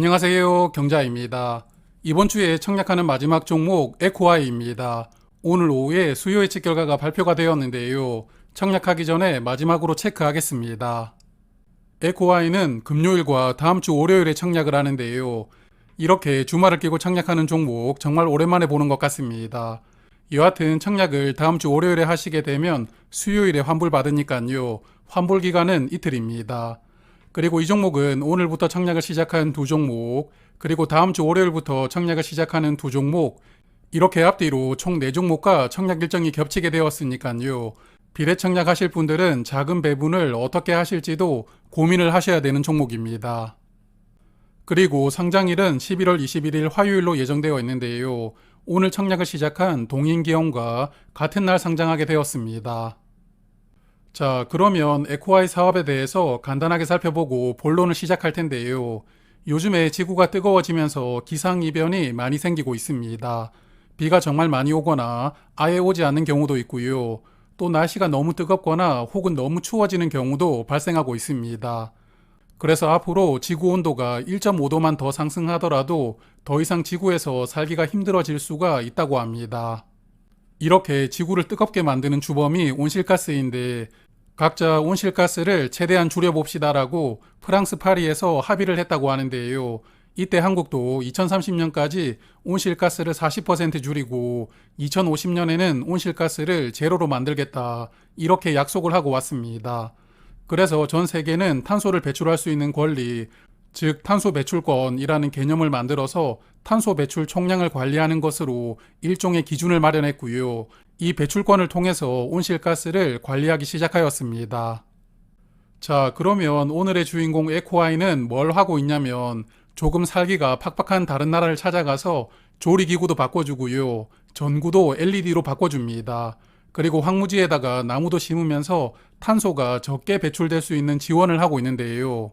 안녕하세요. 경자입니다. 이번 주에 청약하는 마지막 종목 에코아이입니다. 오늘 오후에 수요 예측 결과가 발표가 되었는데요. 청약하기 전에 마지막으로 체크하겠습니다. 에코아이는 금요일과 다음 주 월요일에 청약을 하는데요. 이렇게 주말을 끼고 청약하는 종목 정말 오랜만에 보는 것 같습니다. 여하튼 청약을 다음 주 월요일에 하시게 되면 수요일에 환불 받으니까요. 환불 기간은 이틀입니다. 그리고 이 종목은 오늘부터 청약을 시작한 두 종목, 그리고 다음 주 월요일부터 청약을 시작하는 두 종목, 이렇게 앞뒤로 총 4종목과 청약 일정이 겹치게 되었으니까요. 비례 청약하실 분들은 자금 배분을 어떻게 하실지도 고민을 하셔야 되는 종목입니다. 그리고 상장일은 11월 21일 화요일로 예정되어 있는데요. 오늘 청약을 시작한 동인기업과 같은 날 상장하게 되었습니다. 자, 그러면 에코아이 사업에 대해서 간단하게 살펴보고 본론을 시작할 텐데요. 요즘에 지구가 뜨거워지면서 기상이변이 많이 생기고 있습니다. 비가 정말 많이 오거나 아예 오지 않는 경우도 있고요. 또 날씨가 너무 뜨겁거나 혹은 너무 추워지는 경우도 발생하고 있습니다. 그래서 앞으로 지구 온도가 1.5도만 더 상승하더라도 더 이상 지구에서 살기가 힘들어질 수가 있다고 합니다. 이렇게 지구를 뜨겁게 만드는 주범이 온실가스인데 각자 온실가스를 최대한 줄여봅시다라고 프랑스 파리에서 합의를 했다고 하는데요. 이때 한국도 2030년까지 온실가스를 40% 줄이고 2050년에는 온실가스를 제로로 만들겠다. 이렇게 약속을 하고 왔습니다. 그래서 전 세계는 탄소를 배출할 수 있는 권리, 즉 탄소 배출권이라는 개념을 만들어서 탄소 배출 총량을 관리하는 것으로 일종의 기준을 마련했고요. 이 배출권을 통해서 온실가스를 관리하기 시작하였습니다. 자, 그러면 오늘의 주인공 에코아이는 뭘 하고 있냐면 조금 살기가 팍팍한 다른 나라를 찾아가서 조리기구도 바꿔주고요. 전구도 LED로 바꿔줍니다. 그리고 황무지에다가 나무도 심으면서 탄소가 적게 배출될 수 있는 지원을 하고 있는데요.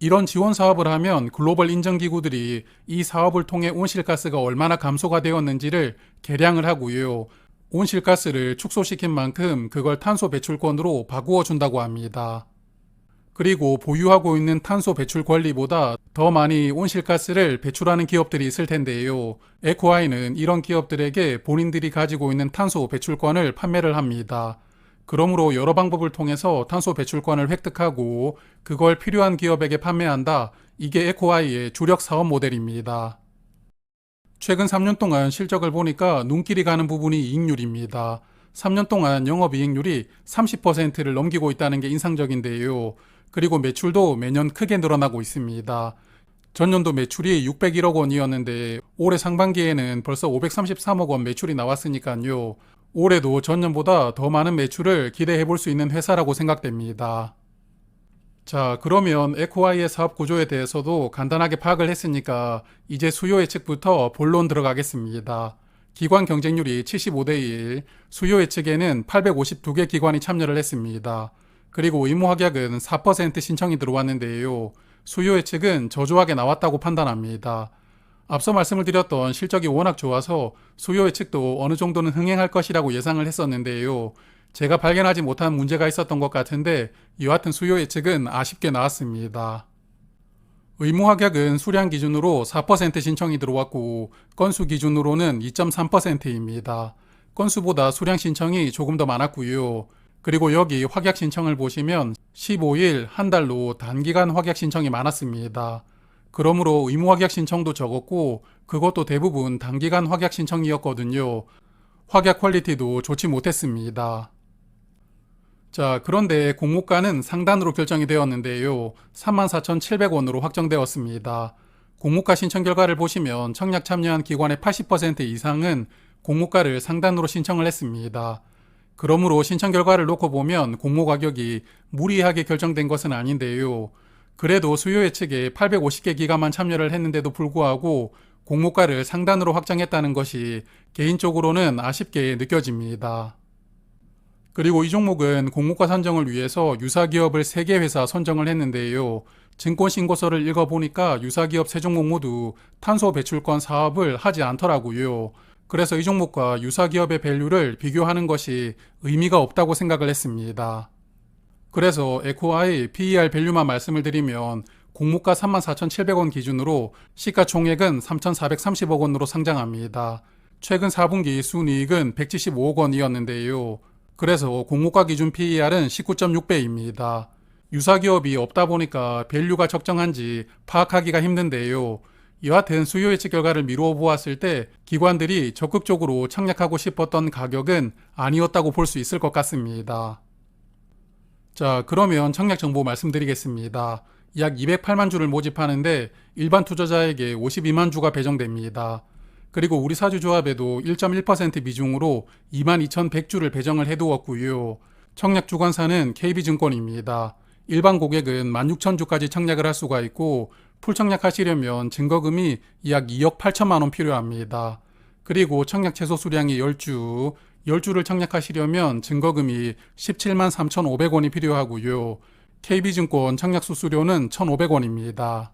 이런 지원 사업을 하면 글로벌 인정기구들이 이 사업을 통해 온실가스가 얼마나 감소가 되었는지를 계량을 하고요. 온실가스를 축소시킨 만큼 그걸 탄소 배출권으로 바꾸어 준다고 합니다. 그리고 보유하고 있는 탄소 배출 권리보다 더 많이 온실가스를 배출하는 기업들이 있을 텐데요. 에코아이는 이런 기업들에게 본인들이 가지고 있는 탄소 배출권을 판매를 합니다. 그러므로 여러 방법을 통해서 탄소 배출권을 획득하고 그걸 필요한 기업에게 판매한다. 이게 에코아이의 주력 사업 모델입니다. 최근 3년 동안 실적을 보니까 눈길이 가는 부분이 이익률입니다. 3년 동안 영업이익률이 30%를 넘기고 있다는 게 인상적인데요. 그리고 매출도 매년 크게 늘어나고 있습니다. 전년도 매출이 601억 원이었는데 올해 상반기에는 벌써 533억 원 매출이 나왔으니까요. 올해도 전년보다 더 많은 매출을 기대해 볼 수 있는 회사라고 생각됩니다. 자, 그러면 에코아이의 사업 구조에 대해서도 간단하게 파악을 했으니까 이제 수요 예측부터 본론 들어가겠습니다. 기관 경쟁률이 75대 1, 수요 예측에는 852개 기관이 참여를 했습니다. 그리고 의무 확약은 4% 신청이 들어왔는데요. 수요 예측은 저조하게 나왔다고 판단합니다. 앞서 말씀을 드렸던 실적이 워낙 좋아서 수요 예측도 어느 정도는 흥행할 것이라고 예상을 했었는데요. 제가 발견하지 못한 문제가 있었던 것 같은데 여하튼 수요 예측은 아쉽게 나왔습니다. 의무 확약은 수량 기준으로 4% 신청이 들어왔고 건수 기준으로는 2.3%입니다. 건수보다 수량 신청이 조금 더 많았고요. 그리고 여기 확약 신청을 보시면 15일 한 달로 단기간 확약 신청이 많았습니다. 그러므로 의무 확약 신청도 적었고 그것도 대부분 단기간 확약 신청이었거든요. 확약 퀄리티도 좋지 못했습니다. 자, 그런데 공모가는 상단으로 결정이 되었는데요. 34,700원으로 확정되었습니다. 공모가 신청 결과를 보시면 청약 참여한 기관의 80% 이상은 공모가를 상단으로 신청을 했습니다. 그러므로 신청 결과를 놓고 보면 공모 가격이 무리하게 결정된 것은 아닌데요. 그래도 수요 예측에 850개 기관만 참여를 했는데도 불구하고 공모가를 상단으로 확정했다는 것이 개인적으로는 아쉽게 느껴집니다. 그리고 이 종목은 공모가 선정을 위해서 유사 기업을 3개 회사 선정을 했는데요. 증권 신고서를 읽어보니까 유사 기업 세 종목 모두 탄소 배출권 사업을 하지 않더라고요. 그래서 이 종목과 유사 기업의 밸류를 비교하는 것이 의미가 없다고 생각을 했습니다. 그래서 에코아이 PER 밸류만 말씀을 드리면 공모가 34,700원 기준으로 시가총액은 3,430억 원으로 상장합니다. 최근 4분기 순이익은 175억 원이었는데요. 그래서 공모가 기준 PER은 19.6배입니다. 유사 기업이 없다 보니까 밸류가 적정한지 파악하기가 힘든데요. 여하튼 수요 예측 결과를 미루어 보았을 때 기관들이 적극적으로 청약하고 싶었던 가격은 아니었다고 볼 수 있을 것 같습니다. 자, 그러면 청약 정보 말씀드리겠습니다. 약 208만 주를 모집하는데 일반 투자자에게 52만 주가 배정됩니다. 그리고 우리 사주조합에도 1.1% 비중으로 22,100주를 배정을 해두었고요. 청약 주관사는 KB증권입니다. 일반 고객은 16,000주까지 청약을 할 수가 있고 풀 청약 하시려면 증거금이 약 2억 8천만 원 필요합니다. 그리고 청약 최소 수량이 10주, 10주를 청약하시려면 증거금이 17만 3,500원이 필요하고요. KB증권 청약 수수료는 1,500원입니다.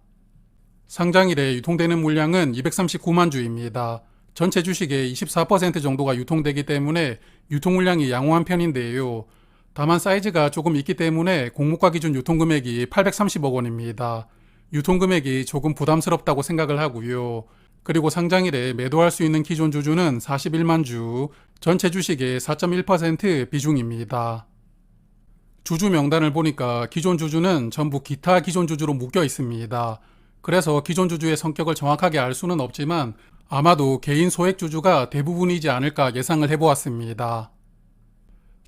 상장일에 유통되는 물량은 239만 주입니다. 전체 주식의 24% 정도가 유통되기 때문에 유통 물량이 양호한 편인데요. 다만 사이즈가 조금 있기 때문에 공모가 기준 유통 금액이 830억 원입니다. 유통 금액이 조금 부담스럽다고 생각을 하고요. 그리고 상장일에 매도할 수 있는 기존 주주는 41만 주, 전체 주식의 4.1% 비중입니다. 주주 명단을 보니까 기존 주주는 전부 기타 기존 주주로 묶여 있습니다. 그래서 기존 주주의 성격을 정확하게 알 수는 없지만 아마도 개인 소액 주주가 대부분이지 않을까 예상을 해보았습니다.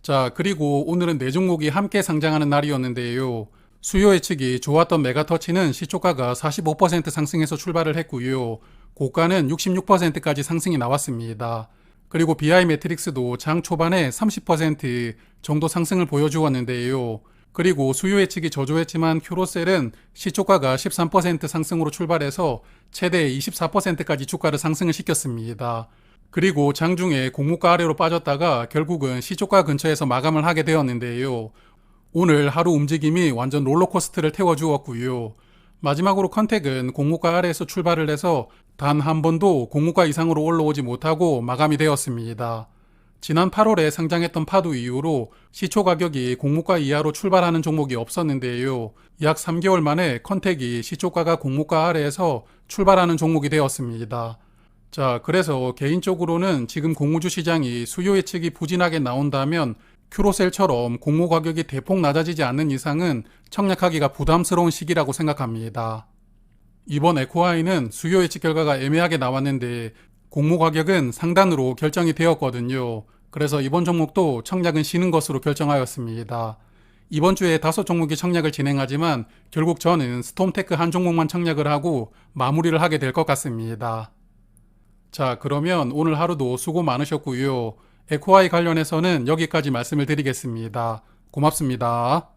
자, 그리고 오늘은 네 종목이 함께 상장하는 날이었는데요. 수요 예측이 좋았던 메가터치는 시초가가 45% 상승해서 출발을 했고요. 고가는 66%까지 상승이 나왔습니다. 그리고 BI 매트릭스도 장 초반에 30% 정도 상승을 보여주었는데요. 그리고 수요 예측이 저조했지만 큐로셀은 시초가가 13% 상승으로 출발해서 최대 24%까지 주가를 상승을 시켰습니다. 그리고 장중에 공모가 아래로 빠졌다가 결국은 시초가 근처에서 마감을 하게 되었는데요. 오늘 하루 움직임이 완전 롤러코스터를 태워주었고요. 마지막으로 컨택은 공모가 아래에서 출발을 해서 단 한 번도 공모가 이상으로 올라오지 못하고 마감이 되었습니다. 지난 8월에 상장했던 파도 이후로 시초 가격이 공모가 이하로 출발하는 종목이 없었는데요. 약 3개월 만에 컨택이 시초가가 공모가 아래에서 출발하는 종목이 되었습니다. 자, 그래서 개인적으로는 지금 공모주 시장이 수요 예측이 부진하게 나온다면 큐로셀처럼 공모 가격이 대폭 낮아지지 않는 이상은 청약하기가 부담스러운 시기라고 생각합니다. 이번 에코아이는 수요 예측 결과가 애매하게 나왔는데 공모 가격은 상단으로 결정이 되었거든요. 그래서 이번 종목도 청약은 쉬는 것으로 결정하였습니다. 이번 주에 다섯 종목이 청약을 진행하지만 결국 저는 스톰테크 한 종목만 청약을 하고 마무리를 하게 될 것 같습니다. 자, 그러면 오늘 하루도 수고 많으셨고요. 에코아이 관련해서는 여기까지 말씀을 드리겠습니다. 고맙습니다.